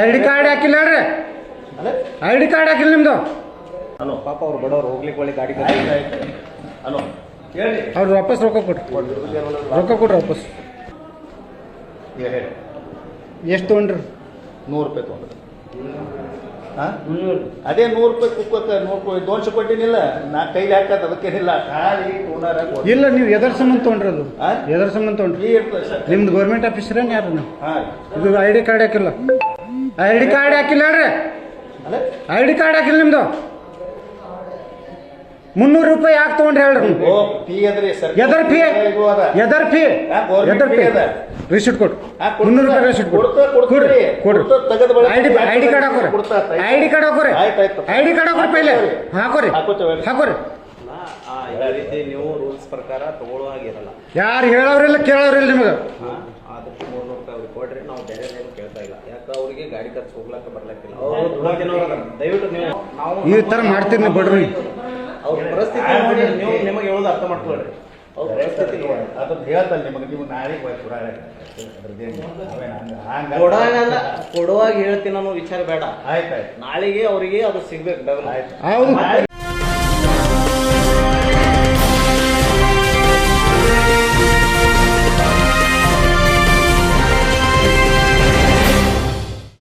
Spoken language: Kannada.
ಐ ಡಿ ಕಾರ್ಡ್ ಹಾಕಿಲ್ಲ ರೀ ಐ ಡಿ ಕಾರ್ಡ್ ಹಾಕಿಲ್ಲ ನಿಮ್ದು? ಹಲೋ ಪಾಪ ಅವ್ರು ಬಡವ್ರು ಹೋಗ್ಲಿಕ್ಕೆ ಒಳ್ಳೆ ಗಾಡಿ ಹಲೋ ಹೇಳಿ. ಅವ್ರು ವಾಪಸ್ ರೊಕ್ಕ ಕೊಡ್ರಿ ರೊಕ್ಕ ಕೊಡ್ರಿ ವಾಪಸ್. ಎಷ್ಟು ತೊಗೊಂಡ್ರಿ? ನೂರು ರೂಪಾಯಿ ತೊಗೊಂಡ್ರಿ. ಹಾಂ? ಅದೇ ನೂರು ರೂಪಾಯಿ ಕುಕ್ಕಕ್ಕೆ ನೂರು ರೂಪಾಯಿ ದೋನ್ಶೆ ಕೊಟ್ಟಿನಿಲ್ಲ. ನಾ ಕೈಲಿ ಹಾಕದ ಅದಕ್ಕೇನಿಲ್ಲ. ಖಾಲಿ ಓನರ್. ಇಲ್ಲ ನೀವು ಎದರ ಸಂಬಂಧ ತೊಗೊಂಡ್ರಿ ಅದು. ಎದರ್ ಸಂಬಂಧ ತೊಗೊಂಡ್ರಿ. ನಿಮ್ದು ಗೌರ್ಮೆಂಟ್ ಆಫೀಸರೇನು ಯಾರು? ನೀವು ಇದು ಐ ಡಿ ಕಾರ್ಡ್ ಹಾಕಿಲ್ಲ. ಐ ಡಿ ಕಾರ್ಡ್ ಹಾಕಿಲ್ಲ ಹೇಳ್ರಿ. ಐ ಡಿ ಕಾರ್ಡ್ ಹಾಕಿಲ್ಲ ನಿಮ್ದು. ಮುನ್ನೂರು ರೂಪಾಯಿ ಯಾಕೆ ತಗೊಂಡ್ರಿ ಹೇಳ್ರಿ. ಎದರ್ ಫೀ ಎದರ್ ಫೀ ಎದರ್ ಫೀ. ರಿಸಿಟ್ ಕೊಡು. ಮುನ್ನೂರು ರೂಪಾಯಿ ರಿಸಿಟ್ ಕೊಡು. ಕೊಡ್ರಿ ಕೊಡ್ರಿ. I D I D card ಹಾಕೋರಿ. I D card ಹಾಕೋರಿ. ಐ ಡಿ ಕಾರ್ಡ್ ಹಾಕೋರಿ ಪೈಲೆ. ಹಾಕೋರಿ. ಹಾಕೋರಿ. ಇದೇ ರೀತಿ ನೀವು ರೂಲ್ಸ್ ಪ್ರಕಾರ ತಗೊಳ್ಳುವಾಗಿರಲ್ಲ ಯಾರು ಹೇಳೋರಿಲ್ಲ ಕೇಳೋರಿಲ್ಲ ನಿಮಗೆ? ಅದಕ್ಕೆ ಮೂರ್ನೂರು ರೂಪಾಯಿ ಕೊಡ್ರಿ ನಾವು ಬೇರೆ ಏನು ಕೇಳ್ತಾ ಇಲ್ಲ. ಯಾಕೆ ಅವರಿಗೆ ಗಾಡಿ ಖರ್ಚು ಹೋಗ್ಲಕ್ಕ ಬರ್ಲಕ್ಕಿಲ್ಲ. ಅವರು ಅದಾರ. ದಯವಿಟ್ಟು ನೀವು ನಾವು ಈ ತರ ಮಾಡ್ತೀರಿ ನೀವು ಬಡ್ರಿ. ಅವ್ರ ಪರಿಸ್ಥಿತಿ ನೋಡಿ ನೀವು ನಿಮಗೆ ಹೇಳೋದು ಅರ್ಥ ಮಾಡ್ಕೊಳ್ರಿ. ಅವ್ರ ಪರಿಸ್ಥಿತಿ ನೋಡಿ. ಅದನ್ನ ಹೇಳ್ತಲ್ಲ ನಿಮಗೆ ನೀವು ನಾಳೆಗೆ ಹೋಯ್ತು ಅದ್ರದ್ದೇನು ಅವೇನು ಹಂಗ ಹಂಗ. ಕೊಡುವಾಗಲ್ಲ ಕೊಡುವಾಗ ಹೇಳ್ತೀನಿ ಅನ್ನೋ ವಿಚಾರ ಬೇಡ. ಆಯ್ತಾಯ್ತು. ಆಯ್ತು ನಾಳೆಗೆ ಅವರಿಗೆ ಅದು ಸಿಗ್ಬೇಕು ಡಬಲ್. ಆಯ್ತು. ಹೌದು.